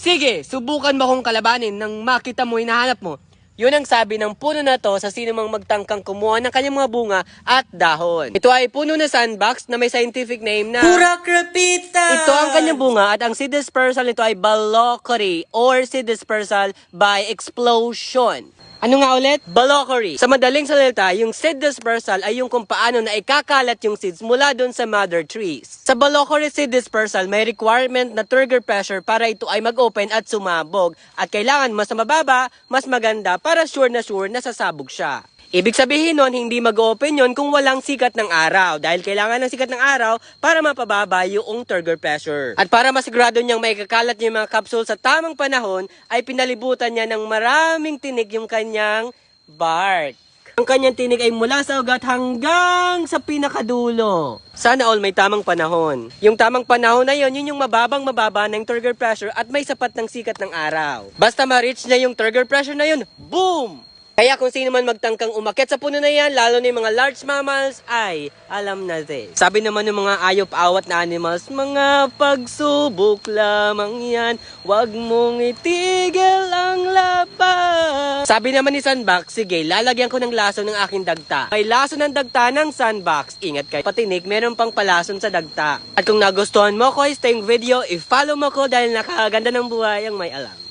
Sige, subukan mo akong kalabanin nang makita mo hinahanap mo. Yun ang sabi ng puno na to sa sino mang magtangkang kumuha ng kanyang mga bunga at dahon. Ito ay puno na sandbox na may scientific name na... Pura krapita! Ito ang kanyang bunga at ang seed dispersal nito ay balockery or seed dispersal by explosion. Ano nga ulit? Balockery. Sa madaling salita, yung seed dispersal ay yung kung paano na ikakalat yung seeds mula doon sa mother trees. Sa balockery seed dispersal, may requirement na trigger pressure para ito ay mag-open at sumabog. At kailangan mas mababa, mas maganda para sure na sure na sasabog siya. Ibig sabihin nun, hindi mag-open yon kung walang sikat ng araw dahil kailangan ng sikat ng araw para mapababa yung trigger pressure. At para masigurado niyang may kakalat niya yung mga capsule sa tamang panahon, ay pinalibutan niya ng maraming tinig yung kanyang bark. Ang kanyang tinig ay mula sa ugat hanggang sa pinakadulo. Sana all may tamang panahon. Yung tamang panahon na yon, yun yung mababang mababa ng trigger pressure at may sapat ng sikat ng araw. Basta ma-reach niya yung trigger pressure na yun, boom! Kaya kung sino man magtangkang umakyat sa puno na yan, lalo na yung mga large mammals, ay alam na this. Sabi naman ng mga ayop-awat na animals, mga pagsubok lamang yan, wag mong itigil ang laban. Sabi naman ni Sandbox, sige, lalagyan ko ng laso ng aking dagta. May laso ng dagta ng Sandbox. Ingat kayo, patinig, meron pang palason sa dagta. At kung nagustuhan mo ko, staying video, i-follow mo ko dahil nakakaganda ng buhay ang may alam.